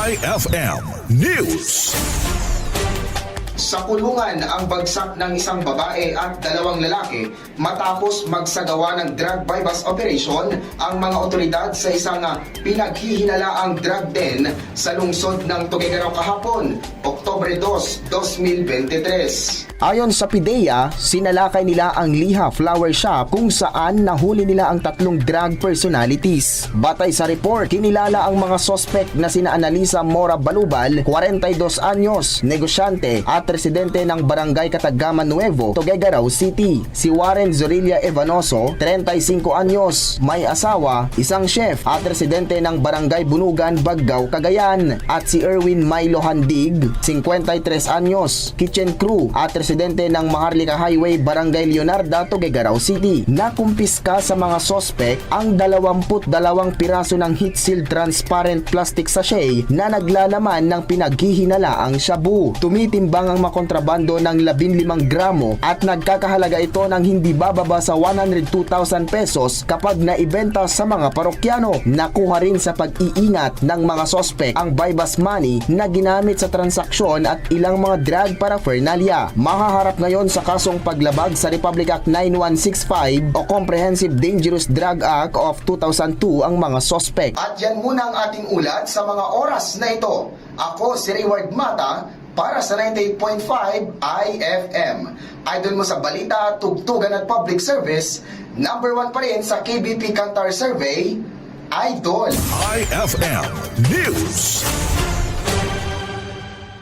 IFM News. Sa kulungan ang bagsak ng isang babae at dalawang lalaki matapos magsagawa ng drug bypass operation ang mga otoridad sa isang pinaghihinalaang drug den sa lungsod ng Tuguegarao kahapon, Oktobre 2, 2023. Ayon sa PIDEA, sinalakay nila ang Liha Flower Shop kung saan nahuli nila ang tatlong drug personalities. Batay sa report, kinilala ang mga sospek na sina Analisa Mora Balubal, 42 anyos, negosyante at residente ng Barangay Katagaman Nuevo, Tuguegarao City. Si Warren Zorilla Evanoso, 35 anyos, may asawa, isang chef at residente ng Barangay Bunugan, Baggao, Cagayan. At si Erwin Milo Handig, 53 anyos, kitchen crew at residente ng Maharlika Highway, Barangay Leonardo, Tuguegarao City. Nakumpiska sa mga sospek ang 22 piraso ng heat seal transparent plastic sachet na naglalaman ng pinaghihinalaang shabu. Tumitimbang ang makontrabando ng 15 gramo at nagkakahalaga ito ng hindi bababa sa 102,000 pesos kapag naibenta sa mga parokyano. Nakuha rin sa pag-iingat ng mga sospek ang bypass money na ginamit sa transaksyon at ilang mga drug paraphernalia. Mahaharap ngayon sa kasong paglabag sa Republic Act 9165 o Comprehensive Dangerous Drug Act of 2002 ang mga sospek. At yan muna ang ating ulat sa mga oras na ito. Ako si Reward Mata para sa 98.5 IFM. Idol mo sa balita, tugtugan at public service, number one pa rin sa KBP Kantar Survey, Idol. IFM News.